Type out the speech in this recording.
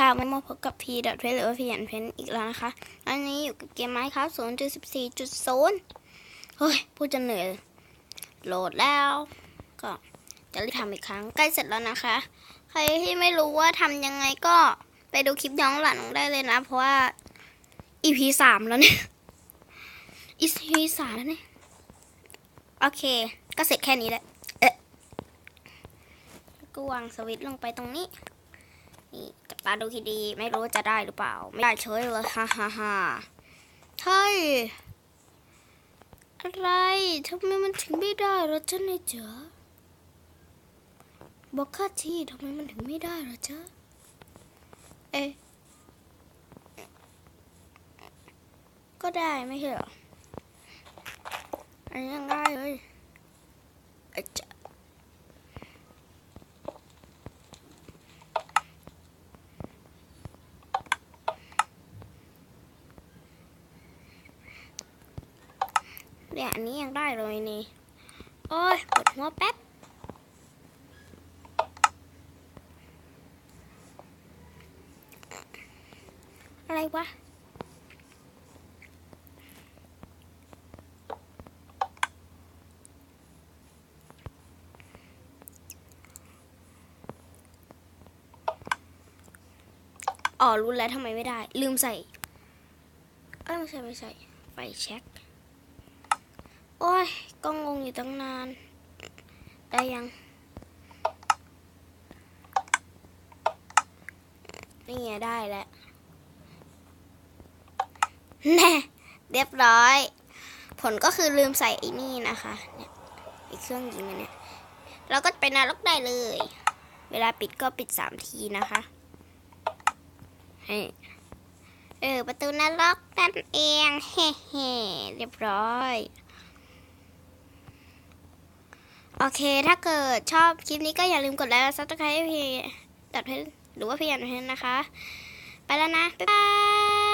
ค่ะวันนี้มาพบกับพีดอทเพหรือว่าพียันเพนอีกแล้วนะคะ อันนี้อยู่กับเกมไม้ครับศูนย์จุดสิบสี่จุดศูนย์เฮ้ย พูดจะเหนื่อย โหลดแล้ว ก็จะรีบทำอีกครั้ง ใกล้เสร็จแล้วนะคะ ใครที่ไม่รู้ว่าทำยังไงก็ไปดูคลิปย้อนหลังได้เลยนะ เพราะว่า EP สามแล้วเนี่ย EP สามแล้วเนี่ย โอเค ก็เสร็จแค่นี้แหละเอ๊ะก็วางสวิตช์ลงไปตรงนี้ นี่จับตาดูทีดีไม่รู้จะได้หรือเปล่า ไม่ได้เฉยเลยฮ่าฮ่าฮ่าเฮ้ยอะไรทำไมมันถึงไม่ได้ล่ะจ๊ะนายเจ๋อบอกข้าทีทำไมมันถึงไม่ได้ล่ะจ๊ะเอ๊ะก็ได้ไม่ใช่เหรออันนี้ยังได้เลยอะจ๊ะ เนี่ยอันนี้ยังได้เลยนี่ โอ้ยปวดหัวแป๊บ อะไรวะอ๋อรู้แล้วทำไมไม่ได้ ลืมใส่ เอ้ยไม่ใช่ไม่ใช่ไฟแช็ค โอ้ยก็งงอยู่ตั้งนาน ได้ยัง นี่ไงได้แล้วแน่เรียบร้อย ผลก็คือลืมใส่ไอ้นี่นะคะเนี่ยไอ้เครื่องยิงอันเนี่ย เราก็ไปนรกได้เลย เวลาปิดก็ปิดสามทีนะคะให้เออ ประตูนรกนั่นเอง เฮ้เฮ้เรียบร้อย โอเค ถ้าเกิดชอบคลิปนี้ก็อย่าลืมกดไลค์และซับสไครต์ให้พี่ตัดเพนหรือว่าพี่ยันเพนนะคะ ไปแล้วนะ บ๊ายบาย